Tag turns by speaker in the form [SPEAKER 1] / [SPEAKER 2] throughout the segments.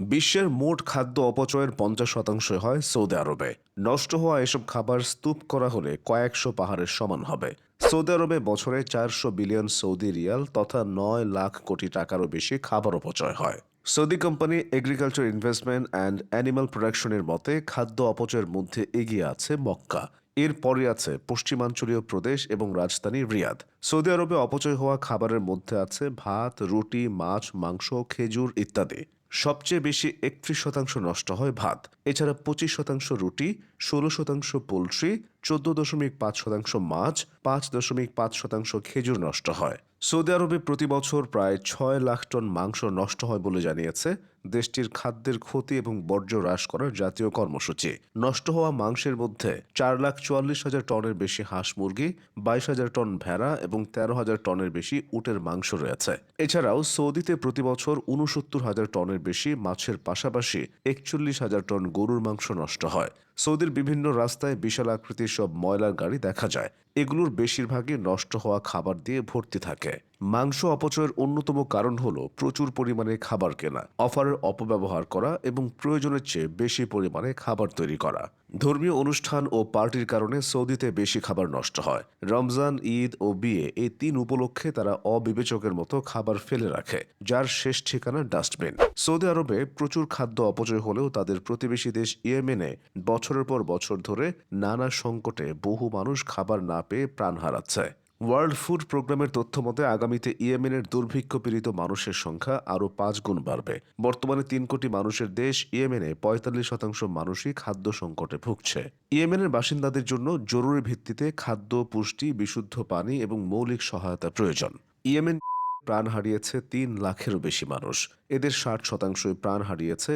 [SPEAKER 1] বিশ্বের মোট খাদ্য অপচয়ের পঞ্চাশ শতাংশ হয় সৌদি আরবে। নষ্ট হওয়া এসব খাবার স্তূপ করা হলে কয়েকশো পাহাড়ের সমান হবে। সৌদি আরবে বছরে চারশো বিলিয়ন সৌদি রিয়াল তথা নয় লাখ কোটি টাকারও বেশি খাবার অপচয় হয়। Saudi company agriculture investment and animal প্রোডাকশনের মতে খাদ্য অপচয়ের মধ্যে এগিয়ে আছে মক্কা। এর পরে আছে পশ্চিমাঞ্চলীয় প্রদেশ এবং রাজধানী রিয়াদ। সৌদি আরবে অপচয় হওয়া খাবারের মধ্যে আছে ভাত, রুটি, মাছ, মাংস, খেজুর ইত্যাদি। সবচেয়ে বেশি একত্রিশ শতাংশ নষ্ট হয় ভাত। এছাড়া পঁচিশ শতাংশ রুটি, ষোলো শতাংশ পোলট্রি, চোদ্দ দশমিক পাঁচ শতাংশ মাছ, পাঁচ দশমিক পাঁচ শতাংশ খেজুর নষ্ট হয়। সৌদি আরবে প্রতি বছর প্রায় ছয় লাখ টন মাংস নষ্ট হয় বলে জানিয়েছে দেশটির খাদ্যের ক্ষতি এবং বর্জ্য হ্রাস করার জাতীয় কর্মসূচি। নষ্ট হওয়া মাংসের মধ্যে চার লাখ চুয়াল্লিশ হাজার টনের বেশি হাঁস মুরগি, বাইশ হাজার টন ভেড়া এবং তেরো হাজার টনের বেশি উটের মাংস রয়েছে। এছাড়াও সৌদিতে প্রতি বছর উনসত্তর হাজার টনের বেশি মাছের পাশাপাশি একচল্লিশ হাজার টন গরুর মাংস নষ্ট হয়। সৌদির বিভিন্ন রাস্তায় বিশাল আকৃতির সব ময়লার গাড়ি দেখা যায়। এগুলোর বেশিরভাগই নষ্ট হওয়া খাবার দিয়ে ভর্তি থাকে। মাংস অপচয়ের অন্যতম কারণ হলো প্রচুর পরিমাণে খাবার কেনা, অফারের অপব্যবহার করা এবং প্রয়োজনের চেয়ে বেশি পরিমাণে খাবার তৈরি করা। ধর্মীয় অনুষ্ঠান ও পার্টির কারণে সৌদিতে বেশি খাবার নষ্ট হয়। রমজান, ঈদ ও বিয়ে এই তিন উপলক্ষে তারা অবিবেচকের মতো খাবার ফেলে রাখে, যার শেষ ঠিকানা ডাস্টবিন। সৌদি আরবে প্রচুর খাদ্য অপচয় হলেও তাদের প্রতিবেশী দেশ ইয়েমেনে বছরের পর বছর ধরে নানা সংকটে বহু মানুষ খাবার না পেয়ে প্রাণ হারাচ্ছে। ওয়ার্ল্ড ফুড প্রোগ্রামের তথ্য মতে, আগামীতে ইয়েমেনের দুর্ভিক্ষ পীড়িত মানুষের সংখ্যা আরও পাঁচ গুণ বাড়বে। বর্তমানে তিন কোটি মানুষের দেশ ইয়েমেনে পঁয়তাল্লিশ শতাংশ মানুষই খাদ্য সংকটে ভুগছে। ইয়েমেনের বাসিন্দাদের জন্য জরুরি ভিত্তিতে খাদ্য, পুষ্টি, বিশুদ্ধ পানি এবং মৌলিক সহায়তা প্রয়োজন। ইয়েমেন প্রাণ হারিয়েছে তিন লাখেরও বেশি মানুষ। এদের ষাট শতাংশই প্রাণ হারিয়েছে,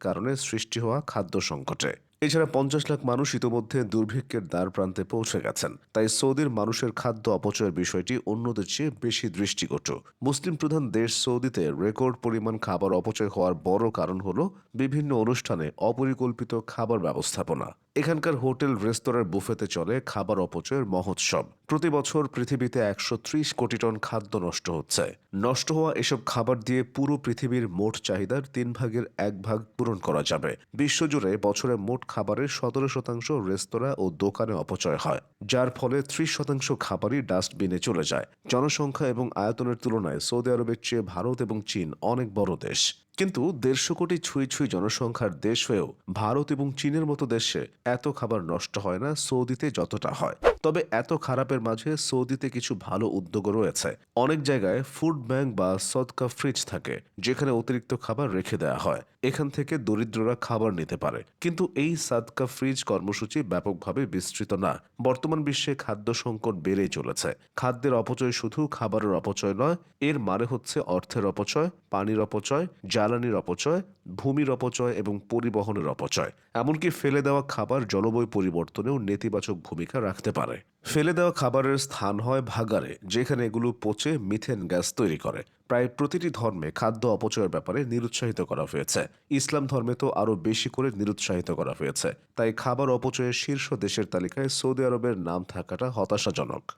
[SPEAKER 1] কারণে সৃষ্টি হওয়া খাদ্য সংকটে। এছাড়া পঞ্চাশ লাখ মানুষ ইতোমধ্যে দুর্ভিক্ষের দ্বার প্রান্তে পৌঁছে গেছেন। তাই সৌদির মানুষের খাদ্য অপচয়ের বিষয়টি অন্যদের চেয়ে বেশি দৃষ্টিকটু মুসলিম প্রধান দেশ সৌদিতে রেকর্ড পরিমাণ খাবার অপচয় হওয়ার বড় কারণ হল বিভিন্ন অনুষ্ঠানে অপরিকল্পিত খাবার ব্যবস্থাপনা। এখানকার হোটেল, রেস্তোরাঁর বুফেতে চলে খাবার অপচয়ের মহোৎসব। প্রতি বছর পৃথিবীতে একশো ত্রিশ কোটি টন খাদ্য নষ্ট হচ্ছে। নষ্ট হওয়া এসব খাবার দিয়ে পুরো পৃথিবীর মোট চাহিদার তিন ভাগের এক ভাগ পূরণ করা যাবে। বিশ্বজুড়ে বছরে মোট খাবারের সতেরো শতাংশ রেস্তোরাঁ ও দোকানে অপচয় হয়, যার ফলে ত্রিশ শতাংশ খাবারই ডাস্টবিনে চলে যায়। জনসংখ্যা এবং আয়তনের তুলনায় সৌদি আরবের চেয়ে ভারত এবং চীন অনেক বড় দেশ। কিন্তু দেড়শো কোটি ছুঁই ছুঁই জনসংখ্যার দেশ হয়েও ভারত এবং চীনের মতো দেশে এত খাবার নষ্ট হয় না সৌদিতে যতটা হয়। তবে এত খারাপের মাঝে সৌদিতে কিছু ভালো উদ্যোগও রয়েছে। অনেক জায়গায় ফুড ব্যাংক বা সদকা ফ্রিজ থাকে, যেখানে অতিরিক্ত খাবার রেখে দেওয়া হয়। এখান থেকে দরিদ্ররা খাবার নিতে পারে। কিন্তু এই সাদকা ফ্রিজ কর্মসূচি ব্যাপকভাবে বিস্তৃত না। বর্তমান বিশ্বে খাদ্য সংকট বেড়েই চলেছে। খাদ্যের অপচয় শুধু খাবারের অপচয় নয়, এর মানে হচ্ছে অর্থের অপচয়, পানির অপচয়, জ্বালানির অপচয়, ভূমির অপচয় এবং পরিবহনের অপচয়। এমনকি ফেলে দেওয়া খাবার জলবায়ু পরিবর্তনেও নেতিবাচক ভূমিকা রাখতে পারে। ফেলে দেওয়া খাবারের স্থান হয় ভাগারে যেখানে এগুলো পচে মিথেন গ্যাস তৈরি করে। প্রায় প্রতিটি ধর্মে খাদ্য অপচয়ের ব্যাপারে নিরুৎসাহিত করা হয়েছে। ইসলাম ধর্মে তো আরও বেশি করে নিরুৎসাহিত করা হয়েছে। তাই খাবার অপচয়ের শীর্ষ দেশের তালিকায় সৌদি আরবের নাম থাকাটা হতাশাজনক।